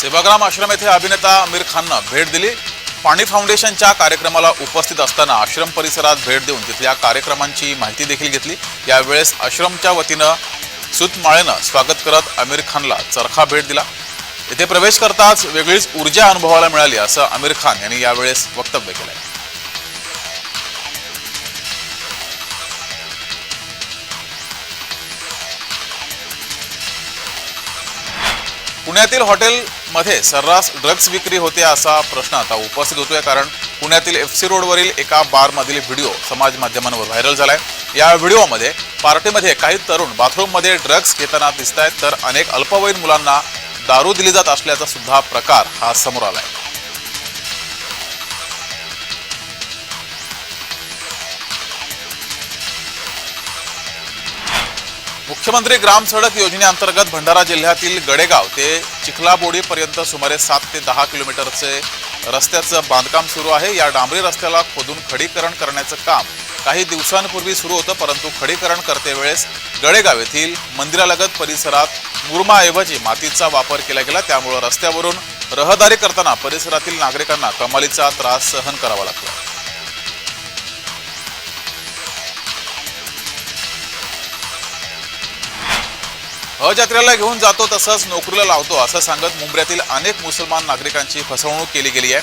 सेवाग्राम आश्रम येथे अभिनेता आमिर खाननं भेट दिली. पाणी फाउंडेशनच्या कार्यक्रमाला उपस्थित असताना आश्रम परिसरात भेट देऊन तिथल्या कार्यक्रमांची माहिती देखील घेतली. यावेळेस आश्रमच्या वतीनं सुतमाळेनं स्वागत करत आमिर खानला चरखा भेट दिला. येथे प्रवेश करताच वेगळीच ऊर्जा अनुभवाला मिळाली असं आमिर खान यांनी यावेळेस वक्तव्य केलंय. पुण्यातील हॉटेल मध्ये सर्रास ड्रग्ज विक्री होते असा प्रश्न आता उपस्थित होतोय कारण पुण्यातील एफ सी रोडवरील एका बारमधील व्हिडिओ समाज माध्यमांवर व्हायरल झालाय. या व्हिडिओमध्ये पार्टीमध्ये काही तरुण बाथरूममध्ये ड्रग्ज घेताना दिसत आहेत तर अनेक अल्पवयीन मुलांना दारू दिली जात असल्याचा सुद्धा प्रकार हा समोर आलाय. मुख्यमंत्री ग्राम सडक योजनेअंतर्गत भंडारा जिल्ह्यातील गडेगाव ते चिखलाबोडीपर्यंत सुमारे सात ते दहा किलोमीटरचे रस्त्याचं बांधकाम सुरू आहे. या डांबरी रस्त्याला खोदून खडीकरण करण्याचं काम काही दिवसांपूर्वी सुरू होतं परंतु खडीकरण करते वेळेस गडेगाव येथील मंदिरालगत परिसरात मुरमाऐवजी मातीचा वापर केला गेला. त्यामुळं रस्त्यावरून रहदारी करताना परिसरातील नागरिकांना कमालीचा त्रास सहन करावा लागला. हज घेऊन जातो तसंच नोकरीला लावतो असं सांगत मुंबईतील अनेक मुसलमान नागरिकांची फसवणूक केली गेली आहे.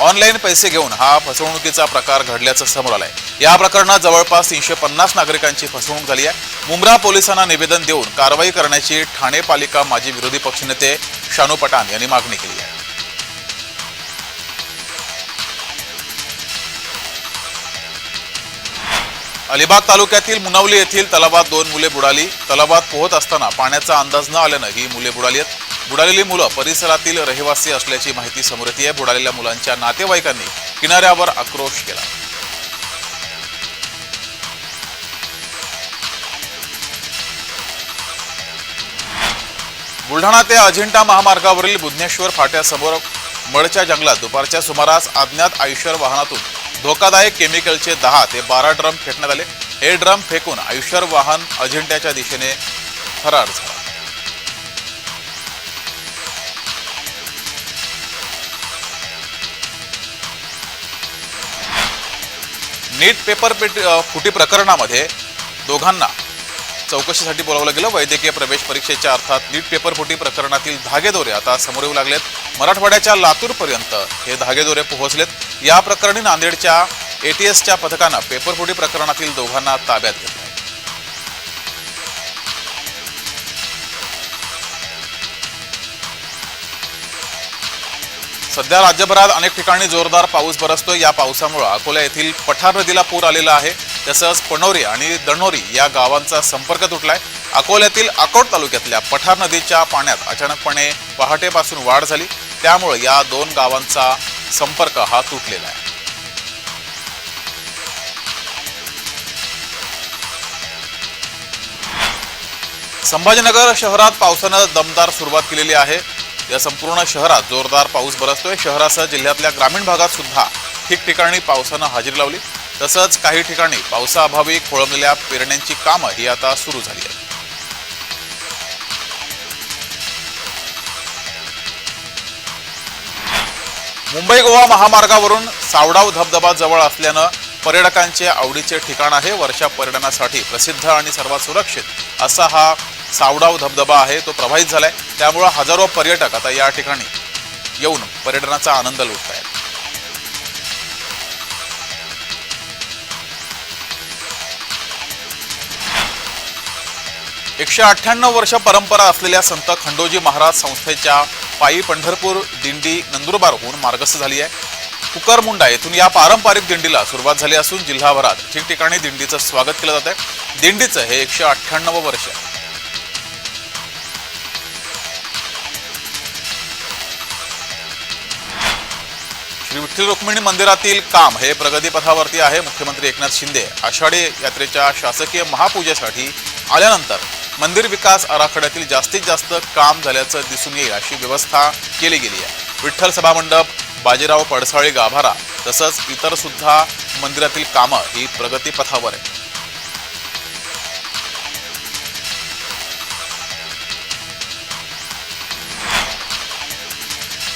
ऑनलाईन पैसे घेऊन हा फसवणुकीचा प्रकार घडल्याचं समोर आलंय. या प्रकरणात जवळपास तीनशे पन्नास नागरिकांची फसवणूक झाली आहे. मुंब्रा पोलिसांना निवेदन देऊन कारवाई करण्याची ठाणे पालिका माजी विरोधी पक्षनेते शानू पठाण यांनी मागणी केली आहे. अलिबाग तालुक्यातील मुनावली येथील तलावात दोन मुले बुडाली. तलावात पोहत असताना पाण्याचा अंदाज न आल्यानं ही मुले बुडाली आहेत. बुडालेली मुलं परिसरातील रहिवासी असल्याची माहिती समोर येते. बुडालेल्या मुलांच्या नातेवाईकांनी किनाऱ्यावर आक्रोश केला. बुलढाणा ते अजिंठा महामार्गावरील बुधनेश्वर फाट्यासमोर मळच्या जंगलात दुपारच्या सुमारास अज्ञात आयुष्यर वाहनातून धोकादायक केमिकलचे दहा ते बारा ड्रम फेकण्यात आले. हे ड्रम फेकून आयुष्यर वाहन अजिंठ्याच्या दिशेने फरार झाला. नीट पेपर पेट फुटी प्रकरणामध्ये दोघांना चौकशीसाठी बोलावलं गेलं. वैद्यकीय प्रवेश परीक्षेच्या अर्थात नीट पेपर फुटी प्रकरणातील धागेदोरे आता समोर येऊ लागलेत. मराठवाड्याच्या लातूरपर्यंत हे धागेदोरे पोहोचलेत. या प्रकरणी नांदेडच्या एटीएसच्या पथकानं पेपरफुटी प्रकरणातील दोघांना ताब्यात घेतलं सध्या राज्यभरात अनेक ठिकाणी जोरदार पाऊस बरसतोय. या पावसामुळे अकोला येथील पठार नदीला पूर आलेला आहे. तसंच पणोरी आणि दणोरी या गावांचा संपर्क तुटलाय. अकोल्यातील अकोट तालुक्यातल्या पठार नदीच्या पाण्यात अचानकपणे पहाटेपासून वाढ झाली. त्यामुळे या दोन गावांचा संपर्क हा तुटलेला आहे. संभाजीनगर शहरात पावसानं दमदार सुरुवात केलेली आहे. या संपूर्ण शहरात जोरदार पाऊस बरसतोय. शहरासह जिल्ह्यातल्या ग्रामीण भागात सुद्धा ठिकठिकाणी पावसानं हजेरी लावली. तसंच काही ठिकाणी पावसाअभावी खोळंबलेल्या पेरण्यांची कामं ही आता सुरू झाली आहेत. मुंबई गोवा महामार्गावरून सावडाव धबधबा जवळ असल्यानं पर्यटकांचे आवडीचे ठिकाण आहे. वर्षा पर्यटनासाठी प्रसिद्ध आणि सर्वात सुरक्षित असा हा सावडाव धबधबा आहे. तो प्रभावित झालाय. त्यामुळं हजारो पर्यटक आता या ठिकाणी येऊन पर्यटनाचा आनंद लुटत आहेत एकशे अठ्ठ्याण्णव वर्ष परंपरा असलेल्या संत खंडोजी महाराज संस्थेच्या पायी पंढरपूर दिंडी नंदुरबारहून मार्गस्थ झाली आहे. कुकरमुंडा येथून या पारंपरिक दिंडीला सुरुवात झाली असून जिल्हाभरात ठिकठिकाणी दिंडीचं स्वागत केलं जात आहे. दिंडीचं हे एकशे अठ्ठ्याण्णव वर्ष आहे. श्री विठ्ठल रुक्मिणी मंदिरातील काम हे प्रगतीपथावरती आहे. मुख्यमंत्री एकनाथ शिंदे आषाढी यात्रेच्या शासकीय महापूजेसाठी आल्यानंतर मंदिर विकास आराखड्यातील जास्तीत जास्त काम झाल्याचं दिसून येईल अशी व्यवस्था केली गेली आहे. विठ्ठल सभामंडप बाजीराव पडसाळी गाभारा तसंच इतर सुद्धा मंदिरातील कामं ही प्रगतीपथावर आहे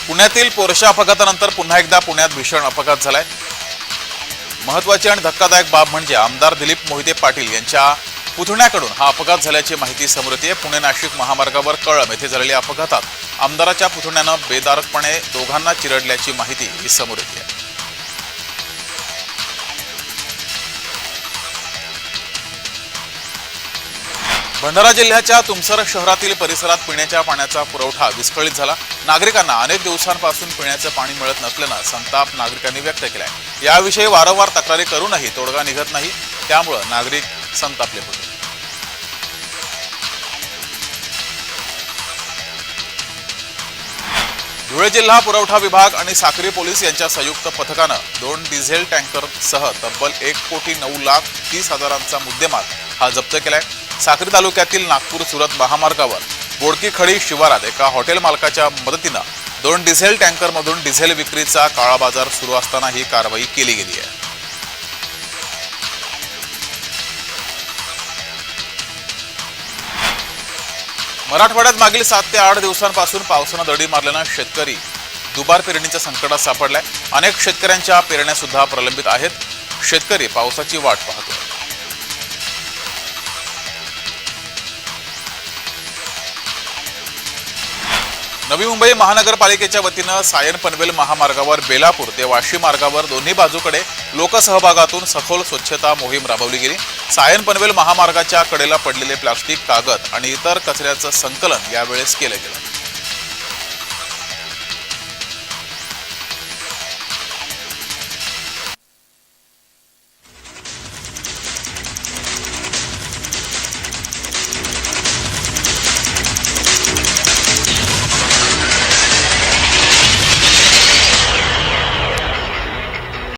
पुण्यातील पोरशा अपघातानंतर पुन्हा एकदा पुण्यात भीषण अपघात झालाय. महत्वाची आणि धक्कादायक बाब म्हणजे आमदार दिलीप मोहिते पाटील यांच्या पुतण्याकडून हा अपघात झाल्याची माहिती समोर येते. पुणे नाशिक महामार्गावर कळम येथे झालेल्या अपघातात आमदाराच्या पुतण्यानं बेदारकपणे दोघांना चिरडल्याची माहिती ही समोर येते. भंडारा जिल्ह्याच्या तुमसर शहरातील परिसरात पिण्याच्या पाण्याचा पुरवठा विस्कळीत झाला. नागरिकांना अनेक दिवसांपासून पिण्याचं पाणी मिळत नसल्यानं संताप नागरिकांनी व्यक्त केलाय. याविषयी वारंवार तक्रारी करूनही तोडगा निघत नाही. त्यामुळं नागरिक संतापले होते. धुळे जिल्हा पुरवठा विभाग आणि साक्री पोलीस यांच्या संयुक्त पथकानं दोन डिझेल टँकरसह तब्बल एक कोटी नऊ लाख तीस हजारांचा मुद्देमाल हा जप्त केलाय. साक्री तालुक्यातील नागपूर सुरत महामार्गावर बोडकी खडी शिवारात एका हॉटेल मालकाच्या मदतीनं दोन डिझेल टँकरमधून डिझेल विक्रीचा काळा बाजार सुरू असताना ही कारवाई केली गेली आहे. मराठवाड्यात मागील सात ते आठ दिवसांपासून पावसानं दडी मारल्यानं शेतकरी दुबार पेरणीच्या संकटात सापडलाय. अनेक शेतकऱ्यांच्या पेरण्या सुद्धा प्रलंबित आहेत. शेतकरी पावसाची वाट पाहतो. नवी मुंबई महानगरपालिकेच्या वतीनं सायन पनवेल महामार्गावर बेलापूर ते वाशी मार्गावर दोन्ही बाजूकडे लोकसहभागातून सखोल स्वच्छता मोहीम राबवली गेली. सायन पनवेल महामार्गाच्या कडेला पडलेले प्लास्टिक कागद आणि इतर कचऱ्याचं संकलन यावेळेस केलं गेलं.